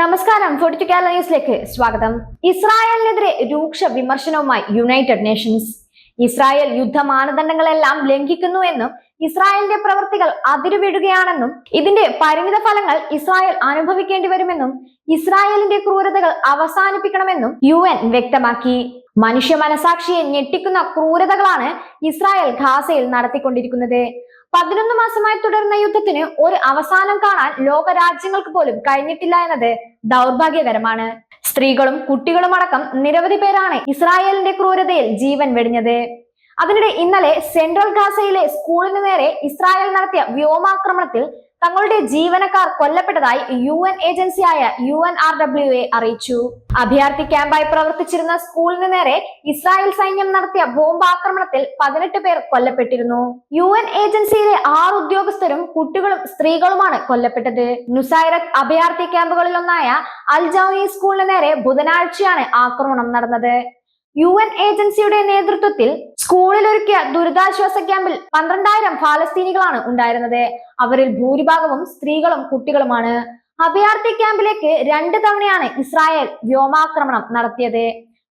നമസ്കാരം. ഫോർട്ടി കേരള ന്യൂസിലേക്ക് സ്വാഗതം. ഇസ്രായേലിനെതിരെ രൂക്ഷ വിമർശനവുമായി യുണൈറ്റഡ് നേഷൻസ് ഇസ്രായേൽ യുദ്ധ മാനദണ്ഡങ്ങളെല്ലാം ലംഘിക്കുന്നു എന്നും ഇസ്രായേലിന്റെ പ്രവൃത്തികൾ അതിരുവിടുകയാണെന്നും ഇതിന്റെ പരിമിത ഫലങ്ങൾ ഇസ്രായേൽ അനുഭവിക്കേണ്ടി വരുമെന്നും ഇസ്രായേലിന്റെ ക്രൂരതകൾ അവസാനിപ്പിക്കണമെന്നും യു എൻ വ്യക്തമാക്കി. മനുഷ്യ മനസാക്ഷിയെ ഞെട്ടിക്കുന്ന ക്രൂരതകളാണ് ഇസ്രായേൽ ഖാസയിൽ നടത്തിക്കൊണ്ടിരിക്കുന്നത്. പതിനൊന്ന് മാസമായി തുടരുന്ന യുദ്ധത്തിന് ഒരു അവസാനം കാണാൻ ലോക രാജ്യങ്ങൾക്ക് പോലും കഴിഞ്ഞിട്ടില്ല എന്നത് ദൗർഭാഗ്യകരമാണ്. സ്ത്രീകളും കുട്ടികളും അടക്കം നിരവധി പേരാണ് ഇസ്രായേലിന്റെ ക്രൂരതയിൽ ജീവൻ വെടിഞ്ഞത്. അതിനിടെ ഇന്നലെ സെൻട്രൽ ഗാസയിലെ സ്കൂളിന് നേരെ ഇസ്രായേൽ നടത്തിയ വ്യോമാക്രമണത്തിൽ തങ്ങളുടെ ജീവനക്കാർ കൊല്ലപ്പെട്ടതായി യു എൻ ഏജൻസിയായ U N R W A അറിയിച്ചു. അഭയാർത്ഥി ക്യാമ്പായി പ്രവർത്തിച്ചിരുന്ന സ്കൂളിന് നേരെ ഇസ്രായേൽ സൈന്യം നടത്തിയ ബോംബാക്രമണത്തിൽ പതിനെട്ട് പേർ കൊല്ലപ്പെട്ടിരുന്നു. യു എൻ ഏജൻസിയിലെ ആറ് ഉദ്യോഗസ്ഥരും കുട്ടികളും സ്ത്രീകളുമാണ് കൊല്ലപ്പെട്ടത്. നുസൈറത്ത് അഭയാർത്ഥി ക്യാമ്പുകളിലൊന്നായ അൽ ജൗനി സ്കൂളിന് നേരെ ബുധനാഴ്ചയാണ് ആക്രമണം നടന്നത്. യു എൻ ഏജൻസിയുടെ നേതൃത്വത്തിൽ സ്കൂളിൽ ഒരുക്കിയ ദുരിതാശ്വാസ ക്യാമ്പിൽ പന്ത്രണ്ടായിരം ഫാലസ്തീനികളാണ് ഉണ്ടായിരുന്നത്. അവരിൽ ഭൂരിഭാഗവും സ്ത്രീകളും കുട്ടികളുമാണ്. അഭയാർത്ഥി ക്യാമ്പിലേക്ക് രണ്ട് തവണയാണ് ഇസ്രായേൽ വ്യോമാക്രമണം നടത്തിയത്.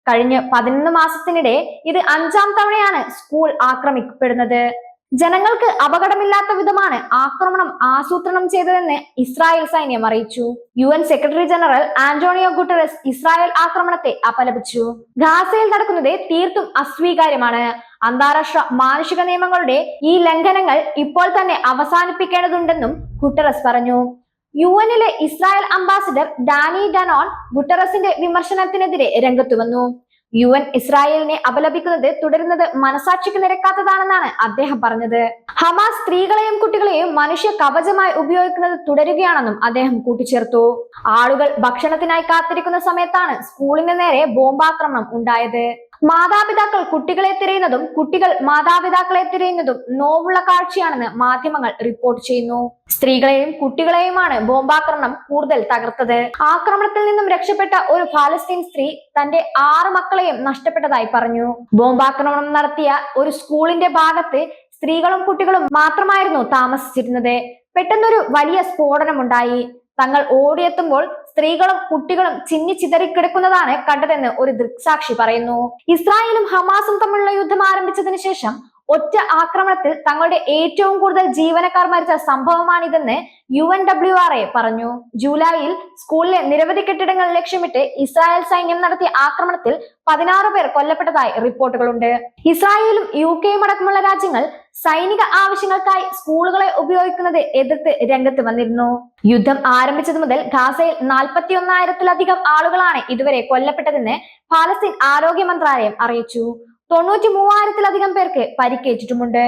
കഴിഞ്ഞ പതിനൊന്ന് മാസത്തിനിടെ ഇത് അഞ്ചാം തവണയാണ് സ്കൂൾ ആക്രമിക്കപ്പെടുന്നത്. ജനങ്ങൾക്ക് അപകടമില്ലാത്ത വിധമാണ് ആക്രമണം ആസൂത്രണം ചെയ്തതെന്ന് ഇസ്രായേൽ സൈന്യം അറിയിച്ചു. U N secretary general Antonio Guterres Israel ആക്രമണത്തെ അപലപിച്ചു. ഗാസയിൽ നടക്കുന്നത് തീർത്തും അസ്വീകാര്യമാണ്. അന്താരാഷ്ട്ര മാനുഷിക നിയമങ്ങളുടെ ഈ ലംഘനങ്ങൾ ഇപ്പോൾ തന്നെ അവസാനിപ്പിക്കേണ്ടതുണ്ടെന്നും ഗുട്ടറസ് പറഞ്ഞു. യു എനിലെ ഇസ്രായേൽ അംബാസിഡർ ഡാനി ഡനോൺ ഗുട്ടറസിന്റെ വിമർശനത്തിനെതിരെ രംഗത്തു വന്നു. യു എൻ ഇസ്രായേലിനെ അപലപിക്കുന്നത് തുടരുന്നത് മനസാക്ഷിക്ക് നിരക്കാത്തതാണെന്നാണ് അദ്ദേഹം പറഞ്ഞത്. ഹമാസ് സ്ത്രീകളെയും കുട്ടികളെയും മനുഷ്യ കവചമായി ഉപയോഗിക്കുന്നത് തുടരുകയാണെന്നും അദ്ദേഹം കൂട്ടിച്ചേർത്തു. ആളുകൾ ഭക്ഷണത്തിനായി കാത്തിരിക്കുന്ന സമയത്താണ് സ്കൂളിന് നേരെ ബോംബാക്രമണം ഉണ്ടായത്. മാതാപിതാക്കൾ കുട്ടികളെ തിരയുന്നതും കുട്ടികൾ മാതാപിതാക്കളെ തിരയുന്നതും നോവുള്ള കാഴ്ചയാണെന്ന് മാധ്യമങ്ങൾ റിപ്പോർട്ട് ചെയ്യുന്നു. സ്ത്രീകളെയും കുട്ടികളെയുമാണ് ബോംബാക്രമണം കൂടുതൽ തകർത്തത്. ആക്രമണത്തിൽ നിന്നും രക്ഷപ്പെട്ട ഒരു ഫാലസ്തീൻ സ്ത്രീ തന്റെ ആറ് മക്കളെയും നഷ്ടപ്പെട്ടതായി പറഞ്ഞു. ബോംബാക്രമണം നടത്തിയ ഒരു സ്കൂളിന്റെ ഭാഗത്ത് സ്ത്രീകളും കുട്ടികളും മാത്രമായിരുന്നു താമസിച്ചിരുന്നത്. പെട്ടെന്നൊരു വലിയ സ്ഫോടനമുണ്ടായി. തങ്ങൾ ഓടിയെത്തുമ്പോൾ സ്ത്രീകളും കുട്ടികളും ചിന്നി ചിതറിക്കിടക്കുന്നതാണ് കണ്ടതെന്ന് ഒരു ദൃക്സാക്ഷി പറയുന്നു. ഇസ്രായേലും ഹമാസും തമ്മിലുള്ള യുദ്ധം ആരംഭിച്ചതിന് ശേഷം ഒറ്റ ആക്രമണത്തിൽ തങ്ങളുടെ ഏറ്റവും കൂടുതൽ ജീവനക്കാർ മരിച്ച സംഭവമാണിതെന്ന് U N W R A പറഞ്ഞു. ജൂലൈയിൽ സ്കൂളിലെ നിരവധി കെട്ടിടങ്ങൾ ലക്ഷ്യമിട്ട് ഇസ്രായേൽ സൈന്യം നടത്തിയ ആക്രമണത്തിൽ പതിനാറ് പേർ കൊല്ലപ്പെട്ടതായി റിപ്പോർട്ടുകളുണ്ട്. ഇസ്രായേലും യു കെയും അടക്കമുള്ള രാജ്യങ്ങൾ സൈനിക ആവശ്യങ്ങൾക്കായി സ്കൂളുകളെ ഉപയോഗിക്കുന്നത് എതിർത്ത് രംഗത്ത് വന്നിരുന്നു. യുദ്ധം ആരംഭിച്ചത് മുതൽ ഗാസയിൽ നാൽപ്പത്തി ഒന്നായിരത്തിലധികം ആളുകളാണ് ഇതുവരെ കൊല്ലപ്പെട്ടതെന്ന് പാലസ്തീൻ ആരോഗ്യ മന്ത്രാലയം അറിയിച്ചു. തൊണ്ണൂറ്റി മൂവായിരത്തിലധികം പേർക്ക് പരിക്കേറ്റിട്ടുമുണ്ട്.